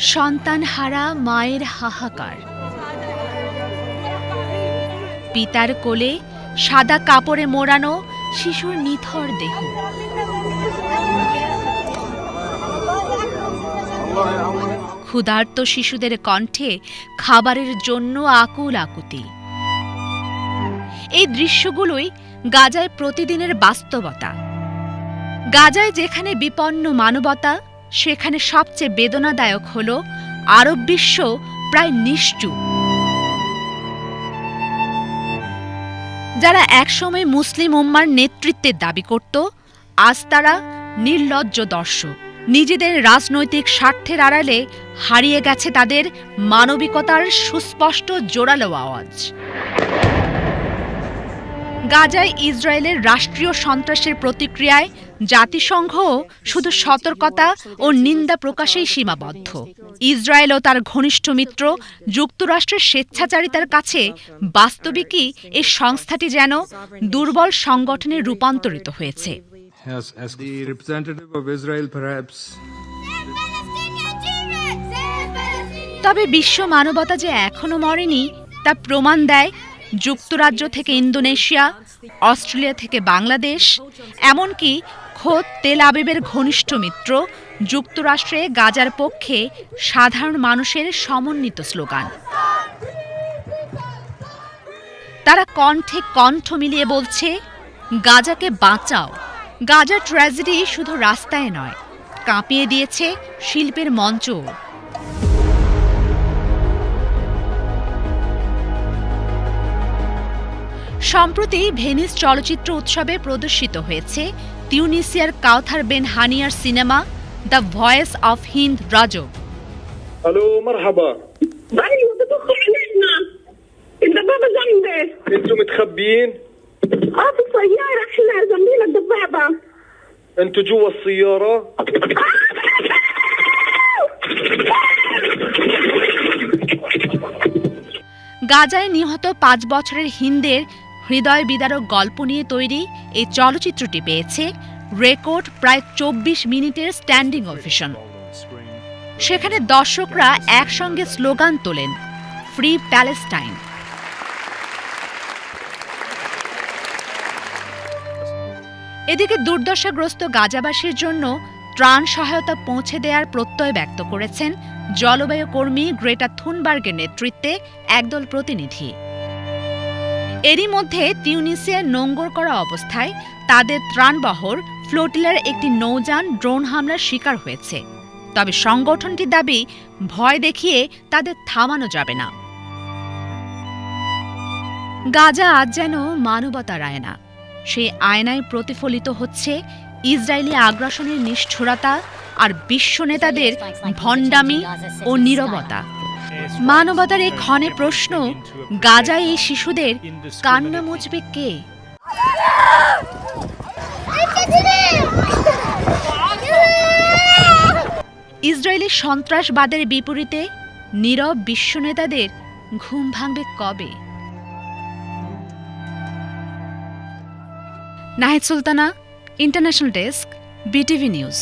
সন্তান হারা মায়ের হাহাকার। পিতার কোলে সাদা কাপড়ে মোড়ানো শিশুর নিথর দেহ। ক্ষুধার্ত শিশুদের কণ্ঠে খাবারের জন্য আকুল আকুতি। এই দৃশ্যগুলোই গাজায় প্রতিদিনের বাস্তবতা। গাজায় যেখানে বিপন্ন মানবতা সেখানে সবচেয়ে বেদনাদায়ক হল, আরব বিশ্ব প্রায় নিশ্চুপ। যারা একসময় মুসলিম উম্মার নেতৃত্বের দাবি করত, আজ তারা নির্লজ্জ দর্শক। নিজেদের রাজনৈতিক স্বার্থের আড়ালে হারিয়ে গেছে তাদের মানবিকতার সুস্পষ্ট জোরালো আওয়াজ। গাজায় ইসরায়েলের রাষ্ট্রীয় সন্ত্রাসের প্রতিক্রিয়ায় জাতিসংঘ শুধু সতর্কতা ও নিন্দা প্রকাশেই সীমাবদ্ধ। ইসরায়েল ও তার ঘনিষ্ঠ মিত্র যুক্তরাষ্ট্রের স্বেচ্ছাচারিতার কাছে বাস্তবিকই এই সংস্থাটি যেন দুর্বল সংগঠনে রূপান্তরিত হয়েছে। তবে বিশ্ব মানবতা যে এখনও মরেনি তা প্রমাণ দেয় যুক্তরাজ্য থেকে ইন্দোনেশিয়া, অস্ট্রেলিয়া থেকে বাংলাদেশ, এমনকি খোদ তেল আবিবের ঘনিষ্ঠ মিত্র যুক্তরাষ্ট্রে গাজার পক্ষে সাধারণ মানুষের সমন্বিত স্লোগান। তারা কণ্ঠে কণ্ঠ মিলিয়ে বলছে, গাজাকে বাঁচাও। গাজার ট্র্যাজেডি শুধু রাস্তায় নয়। কাঁপিয়ে দিয়েছে শিল্পের মঞ্চও। সম্প্রতি ভেনিস চলচ্চিত্র উৎসবে প্রদর্শিত হয়েছে তিউনিসিয়ার Kaouther Ben হানিয়ার cinema the voice of Hind Rajab الو مرحبا ايوه بتدخل علينا الدبابه جنبي انتم متخبيين اه في السياره احنا جنبينا الدبابه انتم جوا السياره গাজায় নিহত পাঁচ বছরের হিন্দের হৃদয় বিদারক গল্প নিয়ে তৈরি এই চলচ্চিত্রটি পেয়েছে রেকর্ড প্রায় চব্বিশ মিনিটের স্ট্যান্ডিং অভিশন। সেখানে দর্শকরা একসঙ্গে স্লোগান তোলেন ফ্রি প্যালেস্টাইন এদিকে দুর্দশাগ্রস্ত গাজাবাসীর জন্য ত্রাণ সহায়তা পৌঁছে দেওয়ার প্রত্যয় ব্যক্ত করেছেন জলবায়ু কর্মী গ্রেটা থুনবার্গের নেতৃত্বে একদল প্রতিনিধি। এরই মধ্যে তিউনিসিয়ার নোঙ্গর করা অবস্থায় তাদের ত্রাণবহর ফ্লোটিলার একটি নৌযান ড্রোন হামলার শিকার হয়েছে। তবে সংগঠনটির দাবি, ভয় দেখিয়ে তাদের থামানো যাবে না। গাজা আজ যেন মানবতার আয়না সেই আয়নায় প্রতিফলিত হচ্ছে ইসরায়েলি আগ্রাসনের নিষ্ঠুরতা আর বিশ্ব নেতাদের ভণ্ডামি ও নীরবতা। মানবতার এই ক্ষণে প্রশ্ন, গাজায় এই শিশুদের কান্না মুচবে কে? ইসরায়েলি সন্ত্রাসবাদের বিপরীতে নীরব বিশ্ব নেতাদের ঘুম ভাঙবে কবে? Nahid Sultana, international desk, BTV news.